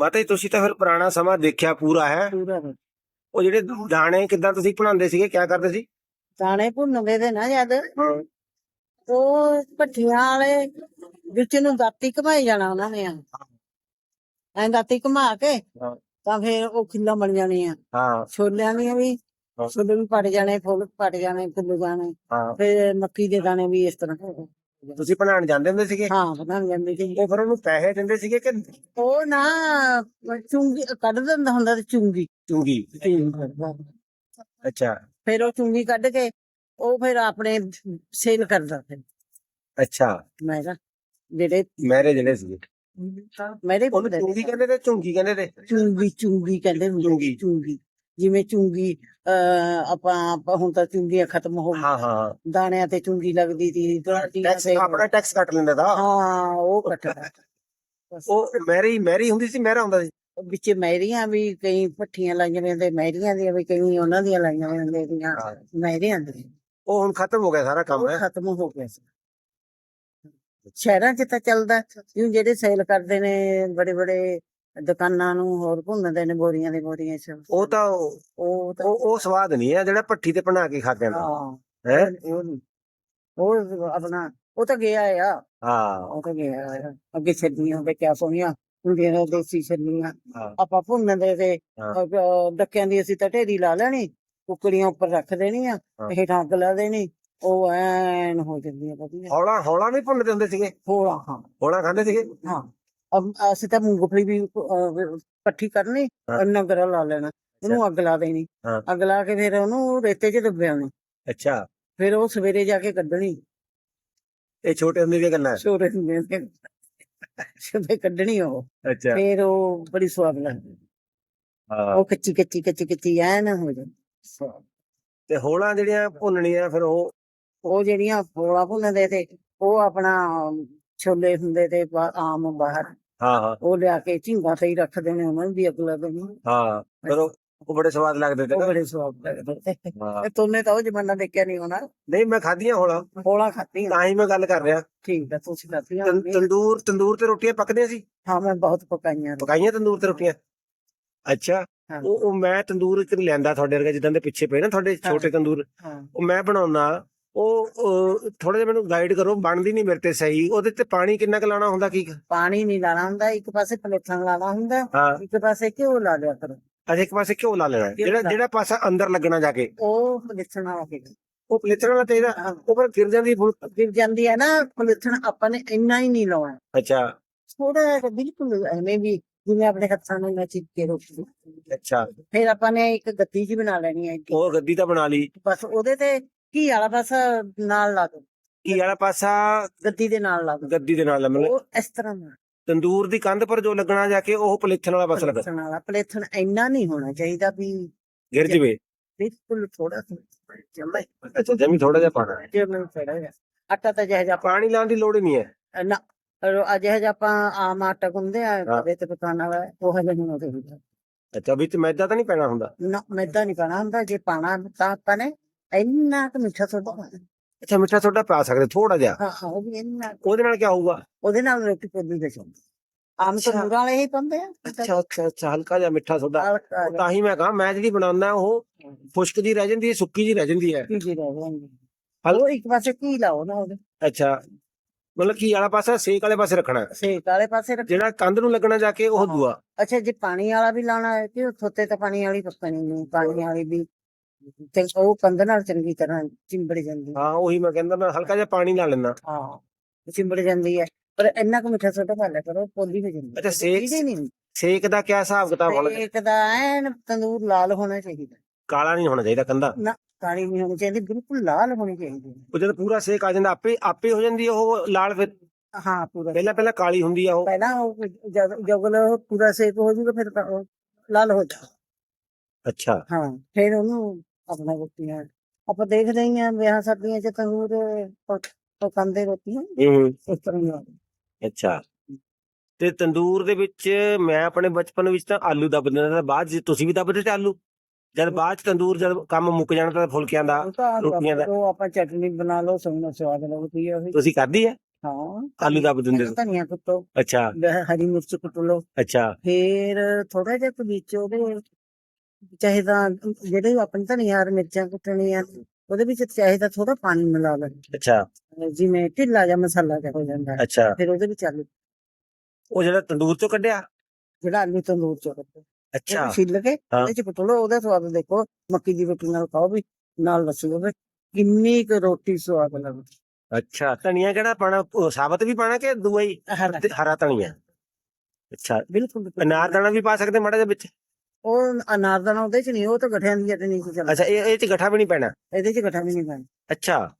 ਮਾਤਾ ਜੀ ਤੁਸੀਂ ਤਾਂ ਫਿਰ ਪੁਰਾਣਾ ਸਮਾਂ ਦੇਖਿਆ ਪੂਰਾ ਹੈ? ਪੂਰਾ। ਉਹ ਜਿਹੜੇ ਦਾਣੇ ਕਿੱਦਾਂ ਤੁਸੀਂ ਬਣਾਉਂਦੇ ਸੀਗੇ ਕਿਆ ਕਰਦੇ ਸੀ? ਦਾਣੇ ਭੁੰਨਦੇ ਦੇ ਨਾ ਜਦ। ਉਹ ਭੱਠੀਆਂ ਵਾਲੇ ਵਿੱਚ ਨੂੰ ਦਾਤੀ ਘਮਾਈ ਜਾਣਾ ਉਹਨਾਂ ਨੇ। ਐਂ ਦਾਤੀ ਘਮਾ ਕੇ ਹਾਂ। ਤਾਂ ਫਿਰ ਉਹ ਖਿੱਲਾ ਬਣ ਜਾਣੀਆਂ। ਹਾਂ। ਛੋਲਿਆਂ ਦੀਆਂ ਵੀ ਹਾਂ। ਛੋਲੇ ਵੀ ਪੜ ਜਾਣੇ ਫੁੱਲ ਪੜ ਜਾਣੇ ਫੁੱਲ ਜਾਣੇ। ਹਾਂ। ਫਿਰ ਮੱਕੀ ਦੇ ਦਾਣੇ ਵੀ ਇਸ ਤਰ੍ਹਾਂ। ਤੁਸੀਂ ਬਣਾਉਣ ਜਾਂਦੇ ਹੁੰਦੇ ਸੀਗੇ? ਹਾਂ ਬਣਾ ਜਾਂਦੇ ਸੀ। ਉਹ ਫਿਰ ਉਹਨੂੰ ਪੈਸੇ ਦਿੰਦੇ ਸੀਗੇ ਕਿ ਉਹ ਨਾ ਚੁੰਗੀ ਕੱਢ ਦਿੰਦਾ ਹੁੰਦਾ ਤੇ ਚੁੰਗੀ। ਚੁੰਗੀ। ਅੱਛਾ। ਫਿਰ ਉਹ ਚੁੰਗੀ ਕੱਢ ਕੇ ਉਹ ਫਿਰ ਆਪਣੇ ਸੇਲ ਕਰਦਾ ਫਿਰ ਅੱਛਾ। ਮੈਂ ਕਿਹਾ ਜਿਹੜੇ ਮੇਰੇ ਜਿਹੜੇ ਸੀਗੇ। ਮੇਰੇ ਉਹਨੂੰ ਚੁੰਗੀ ਕਹਿੰਦੇ ਤੇ ਝੁੰਗੀ ਕਹਿੰਦੇ ਤੇ? ਚੁੰਗੀ ਚੁੰਗੀ ਕਹਿੰਦੇ ਹੁੰਦੇ ਚੁੰਗੀ। ਚੁੰਗੀ। ਜਿਵੇਂ ਚੁੰਗੀ ਅਹ ਆਪਾਂ ਆਪਾਂ ਹੁਣ ਤਾਂ ਚੁੰਗੀਆਂ ਖਤਮ ਹੋ ਹਾਂ ਹਾਂ ਦਾਣਿਆਂ ਤੇ ਚੁੰਗੀ ਲੱਗਦੀ ਸੀ ਟੈਕਸ ਆਪਣਾ ਟੈਕਸ ਕੱਟ ਲੈਂਦਾ ਦਾ ਹਾਂ ਉਹ ਕੱਟਦਾ। ਉਹ ਮੈਰੀ ਮੈਰੀ ਹੁੰਦੀ ਸੀ ਮਹਿਰਾ ਹੁੰਦਾ ਸੀ। ਵਿੱਚ ਮਹਿਰੀਆਂ ਵੀ ਕਈ ਪੱਠੀਆਂ ਲਾਈਆਂ ਹੋਈਆਂ ਤੇ ਮਹਿਰੀਆਂ ਦੀਆਂ ਵੀ ਕਈ ਉਹਨਾਂ ਦੀਆਂ ਲਾਈਆਂ ਹੋਈਆਂ ਦੀਆਂ। ਮਹਿਰੀਆਂ ਦੀਆਂ। ਉਹ ਹੁਣ ਖਤਮ ਹੋ ਗਿਆ ਸਾਰਾ ਕੰਮ ਹੈ। ਖਤਮ ਹੋ ਗਿਆ ਸੀ। ਸ਼ਹਿਰਾਂ 'ਚ ਤਾਂ ਚੱਲਦਾ ਜਿਉਂ ਜਿਹੜੇ ਸੇਲ ਕਰਦੇ ਨੇ ਬੜੇ ਬੜੇ ਦੁਕਾਨਾਂ ਨੂੰ ਹੋਰ ਭੁੰਨਦੇ ਨੇ ਬੋਰੀਆਂ ਦੇ ਬੋਰੀਆਂ ਚ। ਉਹ ਤਾਂ ਉਹ ਉਹ ਤਾਂ ਉਹ ਸਵਾਦ ਨਹੀਂ ਹੈ ਜਿਹੜਾ ਭੱਠੀ ਤੇ ਬਣਾ ਕੇ ਖਾ ਕੇ ਆਂਦਾ ਹਾਂ। ਹੈ? ਉਹ ਨੀ। ਉਹ ਆਪਣਾ ਉਹ ਤਾਂ ਗਿਆ ਆ। ਹਾਂ। ਉਹ ਤਾਂ ਗਿਆ ਆ। ਅੱਗੇ ਛੱਡੀਆਂ ਹੁੰਦੇ ਕਿਆ ਸੋਹਣੀਆਂ ਹੁੰਦੀਆਂ ਨੇ ਦੇਸੀ ਛੱਡੀਆਂ ਹਾਂ। ਆਪਾਂ ਭੁੰਨਦੇ ਤੇ ਹਾਂ। ਅਹ ਡੱਕਿਆਂ ਦੀ ਅਸੀਂ ਤਾਂ ਢੇਰੀ ਲਾ ਲੈਣੀ ਕੁੱਕੜੀਆਂ ਉੱਪਰ ਰੱਖ ਦੇਣੀਆਂ ਹਾਂ। ਹੇਠਾਂ ਅੱਗ ਲਾ ਦੇਣੀ ਉਹ ਐਨ ਹੋ ਜਾਂਦੀਆਂ ਵਧੀਆ। ਹੌਲਾ ਹੌਲਾ ਵੀ ਭੁੰਨਦੇ ਹੁੰਦੇ ਸੀਗੇ? ਹੋਲਾ ਹਾਂ। ਹੌਲਾ ਖਾਂਦੇ ਸੀਗੇ? ਹਾਂ। ਅਬ ਅਸੀਂ ਤਾਂ ਮੂੰਗਫਲੀ ਵੀ ਅਹ, ਇਕੱਠੀ ਕਰਨੀ ਹਾਂ। ਨਗਰਾ ਲਾ ਲੈਣਾ। ਉਹਨੂੰ ਅੱਗ ਲਾ ਦੇਣੀ। ਹਾਂ। ਅੱਗ ਲਾ ਕੇ ਫਿਰ ਉਹਨੂੰ ਰੇਤੇ 'ਚ ਦੱਬਿਆਉਣੀ ਅੱਛਾ। ਫਿਰ ਉਹ ਸਵੇਰੇ ਜਾ ਕੇ ਕੱਢਣੀ। ਇਹ ਛੋਟੇ ਹੁੰਦੇ ਦੀਆਂ ਗੱਲਾਂ? ਛੋਰੇ ਹੁੰਦੇ ਨੇ ਸਵੇਰੇ ਕੱਢਣੀ ਉਹ। ਅੱਛਾ। ਫਿਰ ਉਹ ਬੜੀ ਸਵਾਦ ਲੱਗਦੀ। ਹਾਂ। ਉਹ ਕੱਚੀ ਕੱਚੀ ਕੱਚੀ ਕੱਚੀ ਐਨ ਹੋ ਜਾਂਦੀ। ਸਵਾਦ। ਤੇ ਹੌਲਾ ਜਿਹੜੀਆਂ ਭੁੰਨਣੀਆਂ ਫਿਰ ਉਹ? ਉਹ ਜਿਹੜੀਆਂ ਫੋਲਾ ਭੁੰਨਦੇ ਤੇ ਉਹ ਆਪਣਾ ਛੋਲੇ ਹੁੰਦੇ ਤੇ ਬਾ- ਆਮ ਬਾਹਰ ਹਾਂ ਹਾਂ। ਉਹ ਲਿਆ ਕੇ ਝਿੰਗਾ ਤੇ ਹੀ ਰੱਖਦੇ ਨੇ ਉਹਨਾਂ ਨੂੰ ਵੀ ਅੱਗ ਲਾ ਦੇਣੀ ਹਾਂ ਫਿਰ ਉਹ ਉਹ ਬੜੇ ਸਵਾਦ ਲੱਗਦੇ ਤੇ ਉਹ। ਬੜੇ ਸਵਾਦ ਲੱਗਦੇ ਤੇ। ਹਾਂ। ਤਾਂ ਉਹ ਜਮਾਨਾ ਦੇਖਿਆ ਨਹੀਂ ਹੋਣਾ। ਨਹੀਂ ਮੈਂ ਖਾਧੀਆਂ ਹੌਲਾ। ਫੋਲਾ ਖਾਤੀ ਤਾਂ ਹੀ ਮੈਂ ਗੱਲ ਕਰ ਰਿਹਾ। ਠੀਕ ਹੈ ਤੁਸੀਂ ਖਾਤੀਆਂ ਤੰ- ਤੰਦੂਰ ਤੰਦੂਰ ਤੇ ਰੋਟੀਆਂ ਪੱਕਦੀਆਂ ਸੀ? ਹਾਂ ਮੈਂ ਬਹੁਤ ਪਕਾਈਆਂ ਨੇ। ਪਕਾਈਆਂ ਤੰਦੂਰ ਤੇ ਰੋਟੀਆਂ? ਅੱਛਾ। ਹਾਂ। ਉਹ ਉਹ ਮੈਂ ਤੰਦੂਰ ਇੱਕ ਲਿਆਂਦਾ ਤੁਹਾਡੇ ਵਰਗੇ ਜਿੱਦਾਂ ਦੇ ਪਿੱਛੇ ਪਏ ਨਾ ਤੁਹਾਡੇ। ਛੋਟੇ ਤੰਦੂਰ। ਹਾਂ। ਉਹ ਮੈਂ ਬਣਾਉਣਾ ਉਹ ਥੋੜਾ ਜਿਹਾ ਮੈਨੂੰ ਗਾਈਡ ਕਰੋ ਬਣਦੀ ਨਹੀਂ ਮੇਰੇ ਤੇ ਸਹੀ। ਉਹਦੇ ਤੇ ਪਾਣੀ ਕਿੰਨਾ ਕੁ ਲਾਣਾ ਹੁੰਦਾ ਕੀ? ਪਾਣੀ ਨਹੀਂ ਲਾਣਾ ਹੁੰਦਾ ਇੱਕ ਪਾਸੇ ਪਲੇਥਣ ਲਾਣਾ ਹੁੰਦਾ ਹਾਂ। ਇੱਕ ਪਾਸੇ ਘਿਓ ਲਾ ਲਿਆ ਕਰੋ। ਅਜੇ ਇੱਕ ਪਾਸੇ ਘਿਓ ਲਾ ਲੈਣਾ। ਹੈ। ਜਿਹੜਾ ਜਿਹੜਾ ਪਾਸਾ ਅੰਦਰ ਲੱਗਣਾ ਜਾ ਕੇ। ਉਹ ਪਲੇਥਣ ਵਾਲਾ ਕੇ ਉਹ ਵਾਲਾ ਤੇਰਾ ਹਾਂ। ਉਹ ਪਰ ਗਿਰ ਜਾਂਦੀ ਫੁੱਲ? ਗਿਰ ਜਾਂਦੀ ਹੈ ਨਾ ਪਲੇਥਣ ਆਪਾਂ ਨੇ ਇੰਨਾ ਹੀ ਨਹੀਂ ਲਾਉਣਾ। ਅੱਛਾ। ਥੋੜਾ ਜਿਹਾ ਬਿਲਕੁਲ ਐਵੇਂ ਵੀ ਜਿਵੇਂ ਆਪਣੇ ਹੱਥਾਂ ਨੂੰ ਨਾ ਚਿਪਕੇ ਕੇ ਰੋਕੀ ਅੱਛਾ। ਫਿਰ ਆਪਾਂ ਨੇ ਇੱਕ ਗੱਦੀ ਜੀ ਬਣਾ ਲੈਣੀ ਹੈ। ਉਹ ਗੱਦੀ ਤਾਂ ਬਣਾ ਲਈ। ਬਸ ਉਹਦੇ ਤੇ ਘੀ ਵਾਲਾ ਬਸ ਨਾਲ ਲਾ ਦੋ। ਕੀ ਵਾਲਾ ਪਾਸਾ ਗੱਦੀ ਦੇ ਨਾਲ ਲਾ ਦੋ। ਗੱਦੀ ਦੇ ਨਾਲ ਮਤਲਬ ਉਹ ਇਸ ਤਰ੍ਹਾਂ ਨਾਲ। ਤੰਦੂਰ ਦੀ ਕੰਧ ਪਰ ਜੋ ਲੱਗਣਾ ਜਾ ਕੇ ਉਹ ਪਲੇਥਣ ਵਾਲਾ ਪਾਸਾ ਲੱਗਾ ਪਲੇਥਣ ਵਾਲਾ ਪਲੇਥਣ ਇੰਨਾ ਨਹੀਂ ਹੋਣਾ ਚਾਹੀਦਾ ਵੀ ਗਿਰ ਜਵੇ। ਬਿਲਕੁਲ ਥੋੜਾ ਜਮਾ ਅੱਛਾ ਜਮੀ ਥੋੜਾ ਜਿਹਾ ਪਾਣਾ ਹੈ ਜਿਵੇਂ ਥੋੜਾ ਜਿਹਾ ਆਟਾ ਤਾਂ ਜਿਹੇ ਜਿਹਾ ਪਾਣੀ ਲਾਉਣ ਦੀ ਲੋੜ ਹੀ ਨਹੀਂ ਹੈ। ਨਾ ਅਜੇ ਜਿਹਾ ਆਪਾਂ ਆਮ ਆਟਾ ਗੁੰਦੇ ਆ। ਕਦੇ ਤੇ ਪਕਾਉਣ ਵਾਲਾ ਉਹ ਹਜੇ ਨਹੀਂ ਚਾਹੀਦਾ। ਅੱਛਾ ਵਿੱਚ ਮੈਦਾ ਤਾਂ ਨਹੀਂ ਪੈਣਾ ਹੁੰਦਾ? ਨਾ ਮੈਦਾ ਨਹੀਂ ਪਾਣਾ ਹੁੰਦਾ ਜੇ ਪਾਣਾ ਤਾਂ ਆਪਾਂ ਨੇ ਇੰਨਾ ਕੁ ਮਿੱਠਾ ਸੋਡਾ ਪਾਉਣਾ। ਅੱਛਾ ਮਿੱਠਾ ਸੋਡਾ ਪਾ ਸਕਦੇ ਥੋੜਾ ਜਿਹਾ। ਹਾਂ ਹਾਂ ਉਹ ਵੀ ਇੰਨਾ ਉਹਦੇ ਨਾਲ ਕੀ ਹੋਊਗਾ? ਉਹਦੇ ਨਾਲ ਰੋਟੀ ਪੋਦੀ ਦੇ ਚੋਂ ਆਮ ਅੱਛਾ। ਤੰਦੂਰਾਂ ਵਾਲੇ ਹੀ ਪਾਉਂਦੇ ਆ ਅੱਛਾ ਅੱਛਾ ਅੱਛਾ ਹਲਕਾ ਜਿਹਾ ਮਿੱਠਾ ਸੋਡਾ। ਉਹ ਤਾਂ ਹੀ ਮੈਂ ਕਹਾ ਮੈਂ ਜਿਹੜੀ ਬਣਾਉਂਦਾ ਉਹ ਖੁਸ਼ਕ ਜੀ ਰਹਿ ਜਾਂਦੀ ਹੈ ਸੁੱਕੀ ਜੀ ਰਹਿ ਜਾਂਦੀ ਹੈ। ਕੀ ਜੀ ਰਹਿ ਜਾਂਦੀ ਹਲ- ਉਹ ਇੱਕ ਪਾਸੇ ਕੀ ਲਾਓ ਨਾ ਉਹਦੇ। ਅੱਛਾ ਮਤਲਬ ਕੀ ਵਾਲਾ ਪਾਸਾ ਸੇਕ ਵਾਲੇ ਪਾਸੇ ਰੱਖਣਾ। ਹੈ। ਸੇਕ ਵਾਲੇ ਪਾਸੇ ਰੱਖ ਜਿਹੜਾ ਕੰਧ ਨੂੰ ਲੱਗਣਾ ਜਾ ਕੇ ਉਹ ਹਾਂ। ਦੂਆ। ਅੱਛਾ ਜੇ ਪਾਣੀ ਵਾਲਾ ਵੀ ਲਾਣਾ ਹੈ ਕਿ ਥੋਤੇ ਤਾਂ ਪਾਣੀ ਵਾਲੀ ਪੱਕਣੀ ਨਹੀਂ ਪਾਣੀ ਵਾਲੀ ਵੀ। ਤੇ ਉਹ ਕੰਧ ਨਾਲ ਚੰਗੀ ਤਰ੍ਹਾਂ ਚਿੰਬੜ ਜਾਂਦੀ ਹੈ। ਉਹੀ ਮੈਂ ਕਹਿੰਦਾ ਮੈਂ ਹਲਕਾ ਜਿਹਾ ਪਾਣੀ ਲਾ ਲੈਣਾ ਹਾਂ ਚਿੰਬੜ ਜਾਂਦੀ ਹੈ। ਪਰ ਇੰਨਾ ਕੁ ਮਿੱਠਾ ਸੋਡਾ ਪਾ ਲਿਆ ਕਰੋ ਪੋਲੀ ਹੋ ਜਾਂਦੀ ਅੱਛਾ, ਸੇਕ- ਸੇਕ ਦਾ ਕੀ ਹਿਸਾਬ ਕਿਤਾਬ ਹੋਣਾ ਸੇਕ ਦਾ ਐਨ ਤੰਦੂਰ ਲਾਲ ਹੋਣਾ ਚਾਹੀਦਾ। ਕਾਲਾ ਨਹੀਂ ਹੋਣਾ ਚਾਹੀਦਾ ਕੰਧਾ? ਨਾ ਕਾਲੀ ਨਹੀਂ ਹੋਣੀ ਚਾਹੀਦੀ ਬਿਲਕੁਲ ਲਾਲ ਹੋਣੀ ਚਾਹੀਦੀ। ਉਹ ਜਦ ਪੂਰਾ ਸੇਕ ਆ ਜਾਂਦਾ ਆਪੇ ਆਪੇ ਹੋ ਜਾਂਦੀ ਉਹ ਲਾਲ ਫਿਰ? ਹਾਂ ਪੂਰਾ ਪਹਿਲਾਂ ਪਹਿਲਾਂ ਕਾਲੀ ਹੁੰਦੀ ਆ ਉਹ। ਪਹਿਲਾਂ ਉਹ ਜਦ ਜਗਲ ਪੂਰਾ ਸੇਕ ਹੋ ਜੂਗਾ ਫਿਰ ਲਾਲ ਹੋ ਜਾ ਅੱਛਾ। ਹਾਂ ਫਿਰ ਉਹਨੂੰ ਆਪਣਾ ਰੋਟੀਆਂ ਆਪਾਂ ਦੇਖਦੇ ਹੀ ਆ ਵਿਆਹ ਸਰਦੀਆਂ ਚ ਤੰਦੂਰ ਪਕਾਉਂਦੇ ਰੋਟੀਆਂ। ਹੂੰ ਇਸ ਤਰ੍ਹਾਂ ਹੀ ਆ। ਅੱਛਾ। ਤੇ ਤੰਦੂਰ ਦੇ ਵਿੱਚ ਮੈਂ ਆਪਣੇ ਬਚਪਨ ਵਿੱਚ ਤਾਂ ਆਲੂ ਦੱਬ ਦਿੰਦਾ ਤਾਂ ਬਾਅਦ ਚ ਤੁਸੀਂ ਵੀ ਦੱਬਦੇ ਤੇ ਆਲੂ? ਜਦ ਬਾਅਦ ਚ ਤੰਦੂਰ ਜਦ ਕੰਮ ਮੁੱਕ ਜਾਣਾ ਤਾਂ ਫੁਲਕਿਆਂ ਦਾ ਉਹ ਤਾਂ ਰੋਟੀਆਂ ਦਾ- ਉਹ ਆਪਾਂ ਚਟਨੀ ਬਣਾ ਲਓ ਸੋਨਾ ਸਵਾਦ ਲੱਗਦੀ ਹੈ ਉਹ ਤੁਸੀਂ ਕਰਦੀ ਹੈ ਹਾਂ। ਆਲੂ ਦੱਬ ਦਿੰਦੇ ਸੀ। ਧਨੀਆ ਕੁੱਟੋ। ਅੱਛਾ। ਹਰੀ ਮਿਰਚ ਕੁੱਟ ਲਓ। ਅੱਛਾ। ਫੇਰ ਥੋੜਾ ਜਿਹਾ ਕੁ ਵਿੱਚ ਉਹਦੇ ਚਾਹੇ ਤਾਂ ਜਿਹੜੇ ਆਪਣੀ ਧਨੀਆ ਮਿਰਚਾਂ ਕੁੱਟਣੀਆਂ ਉਹਦੇ ਵਿੱਚ ਚਾਹੇ ਤਾਂ ਥੋੜਾ ਪਾਣੀ ਮਿਲਾ ਲਓ। ਅੱਛਾ। ਜਿਵੇਂ ਢਿੱਲਾ ਜਿਹਾ ਮਸਾਲਾ ਜਿਹਾ ਹੋ ਜਾਂਦਾ। ਹੈ। ਅੱਛਾ। ਫਿਰ ਉਹਦੇ ਵਿੱਚ ਆਲੂ। ਉਹ ਜਿਹੜਾ ਤੰਦੂਰ ਚੋਂ ਕੱਢਿਆ? ਜਿਹੜਾ ਆਲੂ ਤੰਦੂਰ ਚ ਰੱਖੋ ਅੱਛਾ। ਛਿੱਲ ਕੇ ਹਾਂ। ਉਹਦੇ ਚ ਉਹਦਾ ਸਵਾਦ ਦੇਖੋ ਮੱਕੀ ਦੀ ਰੋਟੀ ਨਾਲ ਖਾਓ ਵੀ ਨਾਲ ਲੱਸੀ ਹੋਵੇ। ਕਿੰਨੀ ਕੁ ਰੋਟੀ ਸਵਾਦ ਲੱਗਦੀ। ਅੱਛਾ। ਧਨੀਆ ਕਿਹੜਾ ਪਾਣਾ ਸਾਬਤ ਵੀ ਪਾਣਾ ਕਿ ਦੂਆ ਹੀ? ਹਰਾ। ਤੇ ਹਰਾ ਧਨੀਆ। ਅੱਛਾ। ਬਿਲਕੁਲ ਬਿਲਕੁਲ। ਅਨਾਰਦਾਨਾ ਵੀ ਪਾ ਸਕਦੇ ਮਾੜਾ ਜਿਹਾ ਵਿੱਚ? ਉਹ ਅਨਾਰਦਾਨਾ ਉਹਦੇ ਚ ਨਹੀਂ ਉਹ ਤਾਂ ਗਠਿਆਂ ਦੀ ਚਟਨੀ ਚ ਚੱਲਦਾ। ਅੱਛਾ ਇਹ ਇਹ ਚ ਗੱਠਾ ਵੀ ਨਹੀਂ ਪੈਣਾ? ਇਹਦੇ ਚ ਗਠਾ ਵੀ ਨਹੀਂ ਪੈਣਾ। ਅੱਛਾ।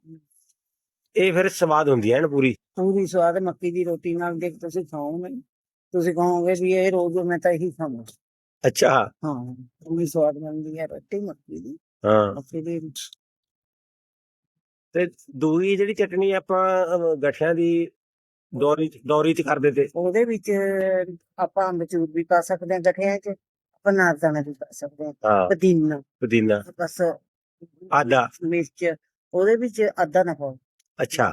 ਇਹ ਫਿਰ ਸਵਾਦ ਹੁੰਦੀ ਹੈ ਨਾ ਪੂਰੀ? ਪੂਰੀ ਸਵਾਦ ਮੱਕੀ ਦੀ ਰੋਟੀ ਨਾਲ ਦੇਖ ਤੁਸੀਂ ਖਾਓਗੇ ਤੁਸੀਂ ਕਹੋਗੇ ਵੀ ਇਹ ਰੋਜ਼ ਮੈਂ ਤਾਂ ਇਹੀ ਖਾਵਾਂ। ਅੱਛਾ। ਹਾਂ ਪੂਰੀ ਸਵਾਦ ਬਣਦੀ ਹੈ ਰੋਟੀ ਮੱਕੀ ਦੀ। ਹਾਂ। ਮੱਕੀ ਦੀ ਤੇ ਦੂਈ ਜਿਹੜੀ ਚਟਨੀ ਆਪਾਂ ਅਹ, ਗੱਠਿਆਂ ਦੀ ਡੋਰੀ ਡੋਰੀ ਚ ਕਰਦੇ ਤੇ? ਉਹਦੇ ਵਿੱਚ ਆਪਾਂ ਅੰਬਚੂਰ ਵੀ ਪਾ ਸਕਦੇ ਹਾਂ ਗਠਿਆਂ ਚ। ਆਪਾਂ ਨਾਰਦਾਨਾ ਵੀ ਪਾ ਸਕਦੇ ਹਾਂ ਹਾਂ। ਪੁਦੀਨਾ। ਪੁਦੀਨਾ। ਬਸ ਆਦਾ ਮਿਰਚ ਉਹਦੇ ਵਿੱਚ ਅੱਧਾ ਨਾ ਪਾਓ। ਅੱਛਾ।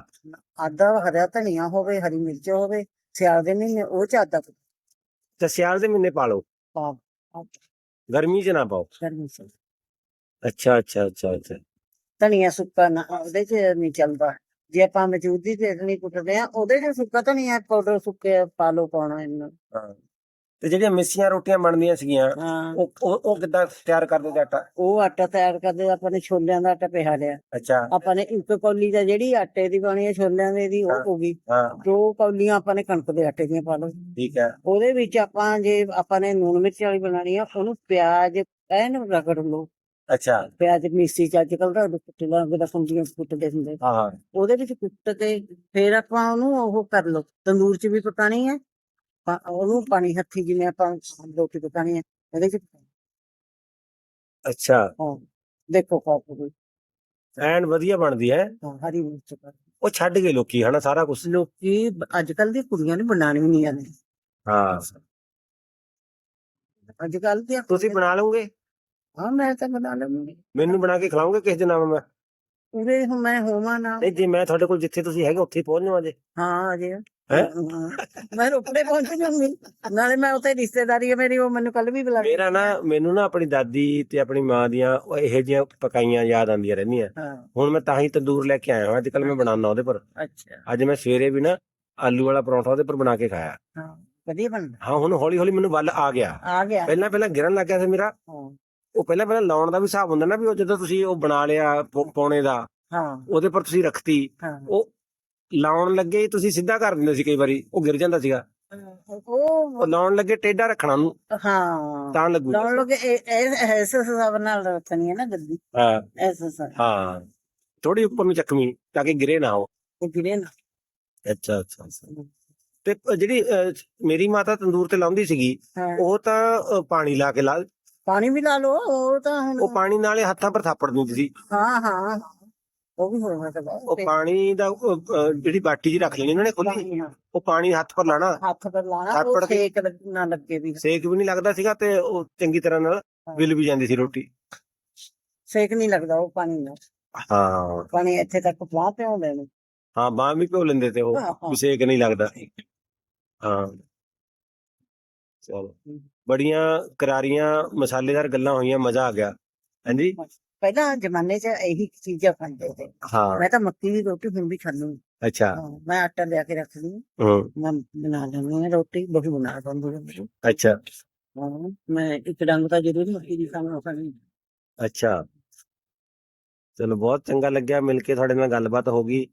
ਅੱਧਾ ਹਰਾ ਧਨੀਆ ਹੋਵੇ ਹਰੀ ਮਿਰਚ ਹੋਵੇ ਸਿਆਲ ਦੇ ਮਹੀਨੇ ਉਹ ਚ ਅੱਧਾ ਤੇ ਸਿਆਲ ਦੇ ਮਹੀਨੇ ਪਾ ਲਓ। ਪਾਓ। ਗਰਮੀ ਚ ਨਾ ਪਾਓ। ਗਰਮੀ ਚ। ਅੱਛਾ ਅੱਛਾ ਅੱਛਾ ਅੱਛਾ। ਧਨੀਆ ਸੁੱਕਾ ਨਾ ਉਹਦੇ ਚ ਨਹੀਂ ਚੱਲਦਾ। ਜੇ ਆਪਾਂ ਮਜੂਦ ਦੀ ਚਟਨੀ ਕੁੱਟਦੇ ਆ ਉਹਦੇ ਚ ਸੁੱਕਾ ਧਨੀਆ ਪਾਊਡਰ ਸੁੱਕੇ ਪਾ ਲਓ ਪਾਉਣਾ ਇਹਨਾਂ। ਹਾਂ। ਤੇ ਜਿਹੜੀਆਂ ਮਿੱਸੀਆਂ ਰੋਟੀਆਂ ਬਣਦੀਆਂ ਸੀਗੀਆਂ ਹਾਂ। ਉਹ ਉਹ ਉਹ ਕਿੱਦਾਂ ਤਿਆਰ ਕਰਦੇ ਤੇ ਆਟਾ? ਉਹ ਆਟਾ ਤਿਆਰ ਕਰਦੇ ਆਪਾਂ ਨੇ ਛੋਲਿਆਂ ਦਾ ਆਟਾ ਪਿਹਾ ਲਿਆ। ਅੱਛਾ। ਆਪਾਂ ਨੇ ਇੱਕ ਕੌਲੀ ਦਾ ਜਿਹੜੀ ਆਟੇ ਦੀ ਬਣੀ ਹੈ ਛੋਲਿਆਂ ਦੇ ਦੀ ਹਾਂ। ਉਹ ਹੋ। ਗਈ। ਹਾਂ। ਦੋ ਕੌਲੀਆਂ ਆਪਾਂ ਨੇ ਕਣਕ ਦੇ ਆਟੇ ਦੀਆਂ ਪਾ ਲਓ। ਠੀਕ ਹੈ। ਉਹਦੇ ਵਿੱਚ ਆਪਾਂ ਜੇ ਆਪਾਂ ਨੇ ਨੂਣ ਮਿਰਚ ਵਾਲੀ ਬਣਾਣੀ ਆ ਉਹਨੂੰ ਪਿਆਜ਼ ਐਨ ਰਗੜ ਲਓ। ਅੱਛਾ। ਪਿਆਜ਼ ਮਿਕਸੀ ਚ ਅੱਜ ਕੱਲ ਦਾ ਕੁੱਟ ਲਾ ਉਹਦਾ ਕੁੰਡੀਆਂ ਚ ਕੁੱਟਦੇ ਹੁੰਦੇ। ਹਾਂ ਹਾਂ। ਉਹਦੇ ਵਿੱਚ ਕੁੱਟ ਕੇ ਫਿਰ ਆਪਾਂ ਉਹਨੂੰ ਉਹ ਕਰ ਲਓ। ਤੰਦੂਰ 'ਚ ਵੀ ਪਕਾਣੀ ਹੈ ਉਹਨੂੰ ਪਾਣੀ ਹੱਥੀ ਜਿਵੇਂ ਆਪਾਂ ਰੋਟੀ ਪਕਾਣੀ ਹੈ ਉਹਦੇ 'ਚ। ਅੱਛਾ। ਹਾਂ ਦੇਖੋ ਕਾਪੂ ਕੋਈ। ਐਨ ਵਧੀਆ ਬਣਦੀ ਹੈ। ਹਾਂ, ਹਰੀ ਮਿਰਚ ਪਾ ਉਹ ਛੱਡ ਗਏ ਲੋਕੀ ਹਨਾ ਸਾਰਾ ਕੁਝ ਲੋਕੀ ਅੱਜ ਕੱਲ ਦੀ ਕੁੜੀਆਂ ਨੇ ਬਣਾਣੀ ਵੀ ਨਹੀਂ ਆਉਂਦੀ ਹਾਂ। ਅੱਜ ਕੱਲ ਦੀਆਂ ਤੁਸੀਂ ਬਣਾ ਲਓਗੇ? ਹਾਂ ਮੈਂ ਤਾਂ ਬਣਾ ਲਵਾਂਗੀ। ਮੈਨੂੰ ਬਣਾ ਕੇ ਖਿਲਾਓਗੇ ਕਿਸ ਦਿਨ ਆਵਾਂ ਮੈਂ ਉਰੇ ਹੁਣ ਮੈਂ ਹੋਵਾਂ ਨਾ। ਨਹੀਂ ਜੇ ਮੈਂ ਤੁਹਾਡੇ ਕੋਲ ਜਿੱਥੇ ਤੁਸੀਂ ਹੈਗੇ ਉੱਥੇ ਹੀ ਪਹੁੰਚ ਜਾਵਾਂ ਜੇ। ਹਾਂ ਅਜੇ। ਹੈਂ? ਮੈਂ ਰੁਪੜੇ ਪਹੁੰਚ ਜਾਊਂਗੀ ਨਾਲੇ ਮੈਂ ਉੱਥੇ ਰਿਸ਼ਤੇਦਾਰੀ ਹੈ ਮੇਰੀ ਉਹ ਮੈਨੂੰ ਕੱਲ ਵੀ ਬੁਲਾ ਮੇਰਾ ਨਾ ਮੈਨੂੰ ਨਾ ਆਪਣੀ ਦਾਦੀ ਤੇ ਆਪਣੀ ਮਾਂ ਦੀਆਂ ਉਹ ਇਹੋ ਜਿਹੀਆਂ ਪਕਾਈਆਂ ਯਾਦ ਆਉਂਦੀਆਂ ਰਹਿੰਦੀਆਂ। ਹੁਣ ਮੈਂ ਤਾਂ ਹੀ ਤੰਦੂਰ ਲੈ ਕੇ ਆਇਆ ਹਾਂ ਅੱਜ ਕੱਲ ਮੈਂ ਬਣਾਉਣਾ ਉਹਦੇ ਪਰ। ਅੱਛਾ। ਅੱਜ ਮੈਂ ਸਵੇਰੇ ਵੀ ਨਾ ਆਲੂ ਵਾਲਾ ਪਰੌਂਠਾ ਉਹਦੇ ਪਰ ਬਣਾ ਕੇ ਖਾਇਆ। ਹਾਂ ਵਧੀਆ ਬਣਦਾ। ਹਾਂ ਹੁਣ ਹੌਲੀ ਹੌਲੀ ਮੈਨੂੰ ਵੱਲ ਆ ਗਿਆ। ਆ ਗਿਆ। ਪਹਿਲਾਂ ਪਹਿਲਾਂ ਗਿਰਨ ਲੱਗ ਗਿਆ ਸੀ ਮੇਰਾ। ਉਹ ਪਹਿਲਾਂ ਪਹਿਲਾਂ ਲਾਉਣ ਦਾ ਵੀ ਹਿਸਾਬ ਹੁੰਦਾ ਨਾ ਵੀ ਉਹ ਜਦੋਂ ਤੁਸੀਂ ਉਹ ਬਣਾ ਲਿਆ ਪੌਣੇ ਦਾ ਹਾਂ। ਉਹਦੇ ਪਰ ਤੁਸੀਂ ਰੱਖਤੀ। ਉਹ ਲਾਉਣ ਲੱਗੇ ਹੀ ਤੁਸੀਂ ਸਿੱਧਾ ਕਰ ਦਿੰਦੇ ਸੀ ਕਈ ਵਾਰੀ ਉਹ ਗਿਰ ਜਾਂਦਾ ਸੀਗਾ। ਉਹ ਉਹ ਲਾਉਣ ਲੱਗੇ ਟੇਢਾ ਰੱਖਣਾ ਨੂੰ ਹਾਂ ਤਾਂ ਲੱਗੂ। ਲਾਉਣ ਲੋਗੇ ਐਸੇ ਹਿਸਾਬ ਨਾਲ ਰੱਖਣੀ ਹੈ ਨਾ ਗੱਦੀ ਹਾਂ। ਐਸੇ ਹਿਸਾਬ ਹਾਂ। ਥੋੜੀ ਉੱਪਰ ਨੂੰ ਚੱਕਵੀਂ ਤਾਂ ਕਿ ਗਿਰੇ ਨਾ ਹੋ ਉਹ ਗਿਰੇ ਨਾ। ਅੱਛਾ ਅੱਛਾ। ਤੇ ਜਿਹੜੀ ਮੇਰੀ ਮਾਤਾ ਤੰਦੂਰ ਤੇ ਲਾਉਂਦੀ ਸੀਗੀ ਹਾਂ। ਉਹ ਤਾਂ ਪਾਣੀ ਲਾ ਕੇ ਲਾ ਪਾਣੀ ਵੀ ਲਾ ਲਓ ਉਹ ਤਾਂ ਹੁਣ ਉਹ ਪਾਣੀ ਨਾਲੇ ਹੱਥਾਂ ਪਰ ਥਾਪੜ ਦਿੰਦੀ ਸੀ। ਹਾਂ ਹਾਂ। ਉਹ ਵੀ ਹੋ ਸਕਦਾ ਉਹ ਪਾਣੀ ਦਾ ਉਹ, ਜਿਹੜੀ ਬਾਟੀ ਜੀ ਰੱਖ ਲੈਣੀ ਉਹਨਾਂ ਨੇ ਖੁੱਲੀ ਪਾਣੀ, ਹਾਂ। ਉਹ ਪਾਣੀ ਹੱਥ ਪਰ ਲਾਣਾ। ਹੱਥ ਪਰ ਲਾਣਾ ਉਹ ਕੇ- ਸੇਕ ਲੱਗ- ਨਾ ਲੱਗੇ ਵੀ। ਸੇਕ ਵੀ ਨਹੀਂ ਲੱਗਦਾ ਸੀਗਾ ਤੇ ਉਹ ਚੰਗੀ ਤਰ੍ਹਾਂ ਨਾਲ ਵਿਲ ਵੀ ਜਾਂਦੀ ਸੀ ਰੋਟੀ। ਸੇਕ ਨਹੀਂ ਲੱਗਦਾ ਉਹ ਪਾਣੀ ਨਾਲ। ਹਾਂ ਪਾਣੀ ਇੱਥੇ ਤੱਕ ਪਹੁੰਚ ਪਿਆਉਂਦੇ ਨੇ ਹਾਂ ਬਾਂਹ ਵੀ ਭਿਓ ਲੈਂਦੇ ਤੇ ਉਹ ਹਾਂ, ਹਾਂ। ਵੀ ਸੇਕ ਨਹੀਂ ਲੱਗਦਾ। ਹਾਂ। ਚਲੋ। ਬੜੀਆਂ ਕਰਾਰੀਆਂ ਮਸਾਲੇਦਾਰ ਗੱਲਾਂ ਹੋਈਆਂ ਮਜ਼ਾ ਆ ਗਿਆ। ਹਾਂਜੀ? ਪਹਿਲਾਂ ਜ਼ਮਾਨੇ 'ਚ ਇਹੀ ਚੀਜ਼ਾਂ ਖਾਂਦੇ ਤੇ ਹਾਂ। ਮੈਂ ਤਾਂ ਮੱਕੀ ਦੀ ਰੋਟੀ ਹੁਣ ਵੀ ਖਾਂਦੀ ਅੱਛਾ। ਹਾਂ ਮੈਂ ਆਟਾ ਲਿਆ ਕੇ ਰੱਖ ਲਈ ਹੂੰ। ਮੈਂ ਬਣਾ ਲੈਂਦੀ ਹਾਂ ਰੋਟੀ ਬਹੁਤ ਬਣਾ ਦਿੰਦੀ ਹਾਂ ਅੱਛਾ। ਹਾਂ, ਮੈਂ ਇੱਕ ਡੰਗ ਤਾਂ ਜ਼ਰੂਰ ਮੱਕੀ ਦੀ ਖਾਣਾ ਖਾਣੀ। ਅੱਛਾ। ਚਲੋ ਬਹੁਤ ਚੰਗਾ ਲੱਗਿਆ ਮਿਲ ਕੇ ਤੁਹਾਡੇ ਨਾਲ ਗੱਲਬਾਤ ਹੋ ਗਈ।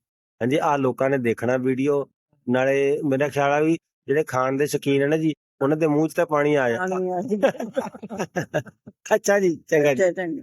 ਹਾਂਜੀ ਆ ਲੋਕਾਂ ਨੇ ਦੇਖਣਾ ਵੀਡੀਓ। ਨਾਲੇ ਮੇਰਾ ਖਿਆਲ ਆ ਵੀ ਜਿਹੜੇ ਖਾਣ ਦੇ ਸ਼ੌਕੀਨ ਹੈ ਨਾ ਜੀ ਉਹਨਾਂ ਦੇ ਮੂੰਹ 'ਚ ਤਾਂ ਪਾਣੀ ਆ ਅੱਛਾ ਜੀ ਚੰਗਾ ਜੀ। ਚੰਗਾ।